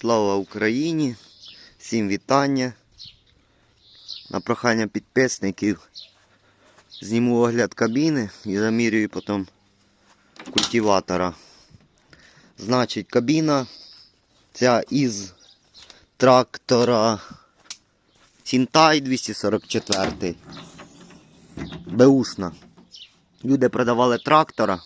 Слава Україні! Всім вітання. На прохання підписників зніму огляд кабіни і замірюю потім культиватора. Значить, кабіна ця із трактора Сінтай 244. Беушна. Люди продавали трактора.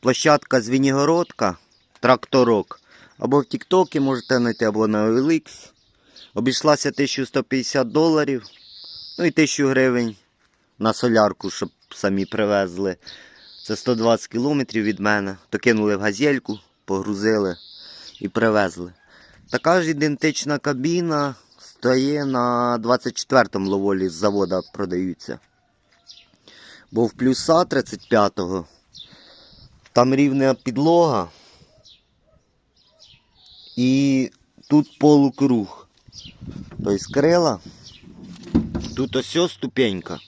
Площадка Звенігородка, тракторок. Або в Тіктокі можете знайти, або на OLX. Обійшлася 1150 доларів. Ну і 1000 гривень на солярку, щоб самі привезли. Це 120 кілометрів від мене. То кинули в газельку, погрузили і привезли. Така ж ідентична кабіна стає на 24-му ловолі з завода продаються. Бо в плюса 35-го там рівна підлога. І тут полукруг. Тобто крила. Тут ось ступенька.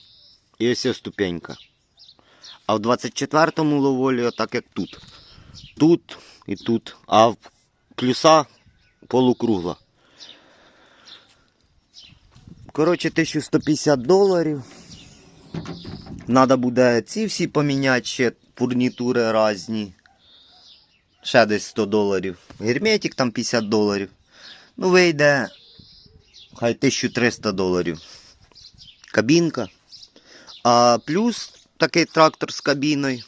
І ось ступенька. А в 24-му ловолі отак як тут. Тут і тут. А в плюса полукругла. Коротше, 1150 доларів. Надо буде ці всі поміняти ще фурнітури різні. Ще десь 100 доларів. Герметик там 50 доларів. Ну, вийде. Хай 1300 доларів. Кабінка. А плюс такий трактор з кабіною.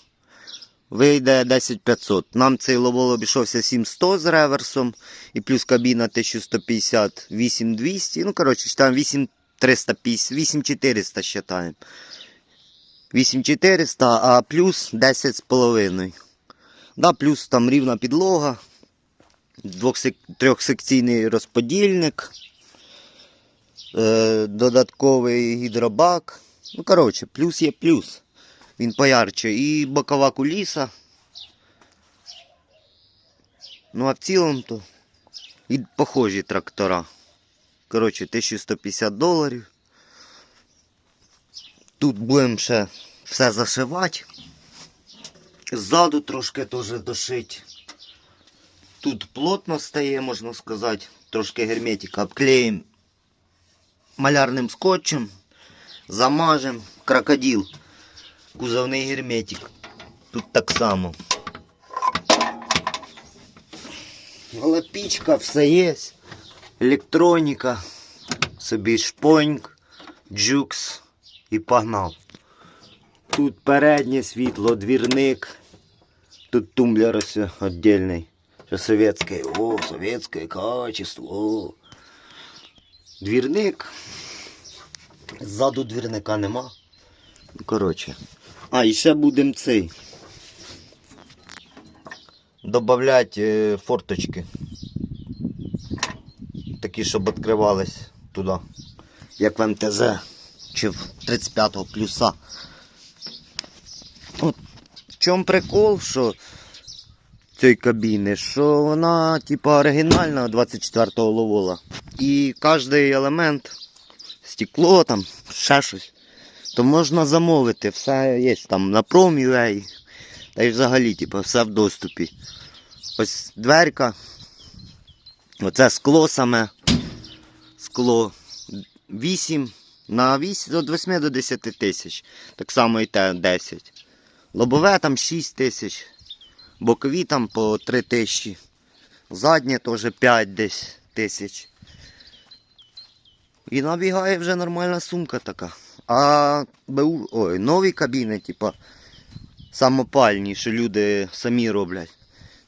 Вийде 10500. Нам цей ловол обійшовся 7100 з реверсом. І плюс кабіна 1150, 8200. Ну, коротше, там 8350, 8400 считаємо. 8400, а плюс 10,5. Да, плюс там рівна підлога, трьохсекційний розподільник, е... додатковий гідробак. Ну, коротше, плюс є плюс. Він поярче. І бокова куліса. Ну, а в цілому то і похожі трактора. Коротше, 1150 доларів. Тут будемо ще все зашивати. Ззаду трошки теж дошить. Тут плотно стає, можна сказати, трошки герметика обклеїмо малярним скотчем, замажемо крокодил, кузовний герметик. Тут так само. Але пічка, все є. Електроніка, собі шпоньк, джукс і погнав. Тут переднє світло, двірник. Тут тумблер віддільний. Що совєтське. О, совєтське качество. Двірник. Ззаду двірника нема. Ну, Коротше. А, і ще будемо цей. Добавлять е, форточки. Такі, щоб відкривались туди. Як в МТЗ. Чи в 35-го плюса. Чому прикол, що цієї кабіни, що вона типа оригінальна 24-го ловола. І кожен елемент, стекло там, ще щось, то можна замовити. Все є там на Prom.ua. Та й взагалі, типа, все в доступі. Ось дверка. Оце скло саме. Скло 8 на 8, від 8 до 10 тисяч. Так само і те 10. Лобове там 6 тисяч. Бокові там по 3 тисячі. Заднє теж 5 десь тисяч. І набігає вже нормальна сумка така. А БУ, ой, нові кабіни, типа самопальні, що люди самі роблять.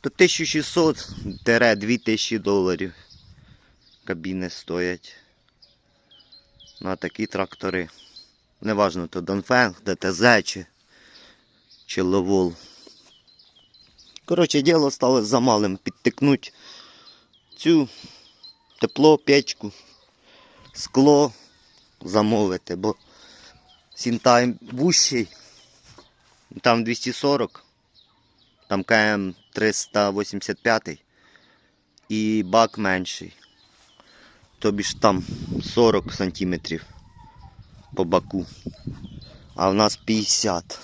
То 1600-2000 доларів кабіни стоять. На такі трактори. Неважно, то Донфенг, ДТЗ чи, чи Ловол. Коротше, діло стало замалим підтикнути цю тепло, печку, скло замовити, бо сінтайм вущий, там 240, там КМ 385 і бак менший. Тобі ж там 40 сантиметрів по баку. А в нас 50,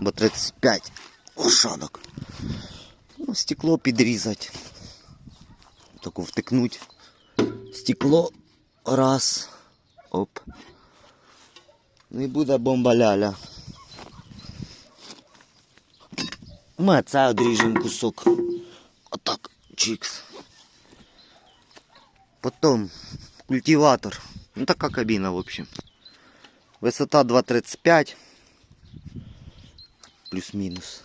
бо 35 лошадок. Ну, стекло підрізати. таку втикнуть. Стекло. Раз. Оп. Ну і буде бомба ляля. Ми це одріжемо кусок. Отак. Чікс. Потім культиватор. Ну така кабіна, в общем. Висота 2,35. Плюс-мінус.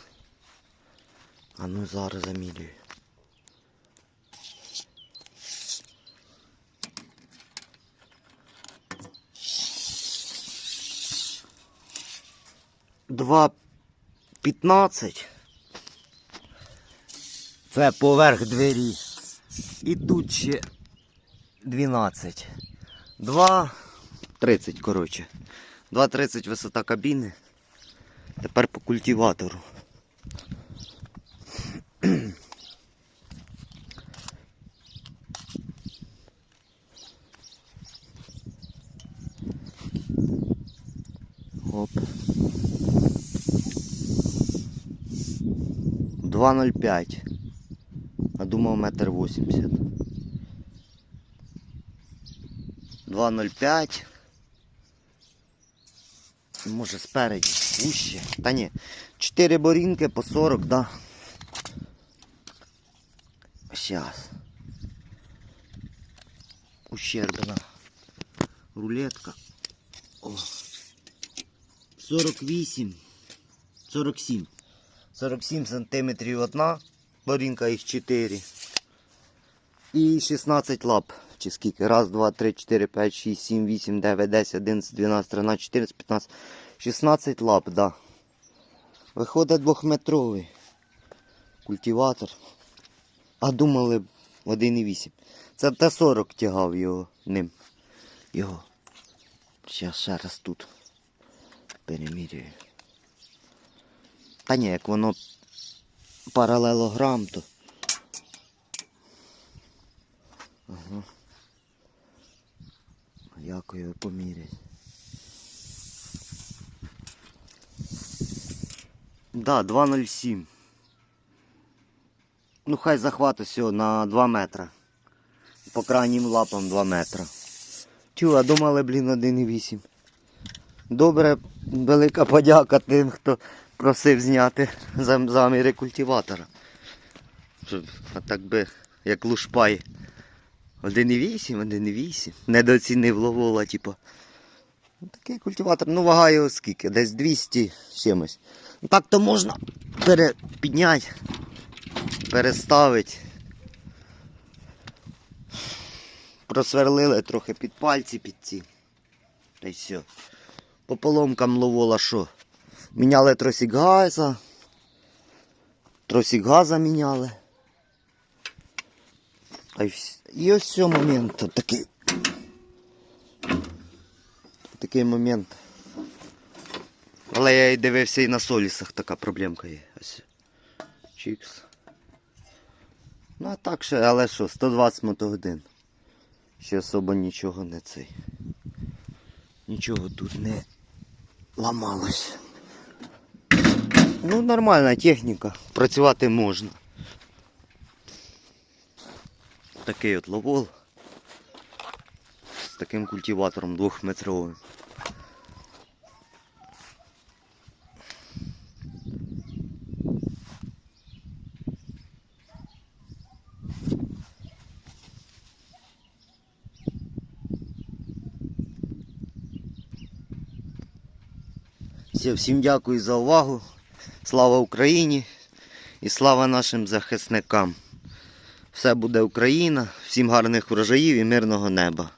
А ну зараз замірюю. Два п'ятнадцять. Це поверх двері. І тут ще 12. 2,30, коротше. 2,30 висота кабіни. Тепер по культиватору. Оп. 2,05. А думав метр 80. 2,05. Може спереді, вуще. Та ні. 4 борінки по 40, да. Щас. Ущербна. Рулетка. О. 48. 47. 47 сантиметрів одна. Борінка їх 4. І 16 лап. Чи скільки? Раз, два, три, чотири, п'ять, шість, сім, вісім, дев'ять, десять, одинадцять, дванадцять, тринадцять, чотирнадцять, п'ятнадцять, шістнадцять лап, да. Виходить двохметровий культиватор. А думали б 1,8. Це Т-40 тягав його ним. Його. Зараз ще раз тут перемірюю. Та ні, як воно паралелограм, то. Ага. Як його поміряти? Да, 2,07. Ну хай захват усього на 2 метра. По крайнім лапам 2 метра. Чу, а думали, блін, 1,8. Добре, велика подяка тим, хто просив зняти заміри культиватора. А так би, як лушпай. 1,8, 1,8. Недооцінив ловола, типу. Ну, Такий культиватор, ну вага його скільки? Десь 200 чимось. Так то можна пере... підняти, переставити. Просверлили трохи під пальці під ці. Та й все. По поломкам ловола що? Міняли тросик газа. Тросик газа міняли. А І ось цей момент такий. Такий момент. Але я і дивився і на солісах така проблемка є. Ось. Чікс. Ну а так ще, але що, 120 мотогодин. Ще особо нічого не цей. Нічого тут не ламалось. Ну, нормальна техніка. Працювати можна. Такий от ловол. З таким культиватором двохметровим. Все, всім дякую за увагу. Слава Україні і слава нашим захисникам. Все буде Україна, всім гарних врожаїв і мирного неба.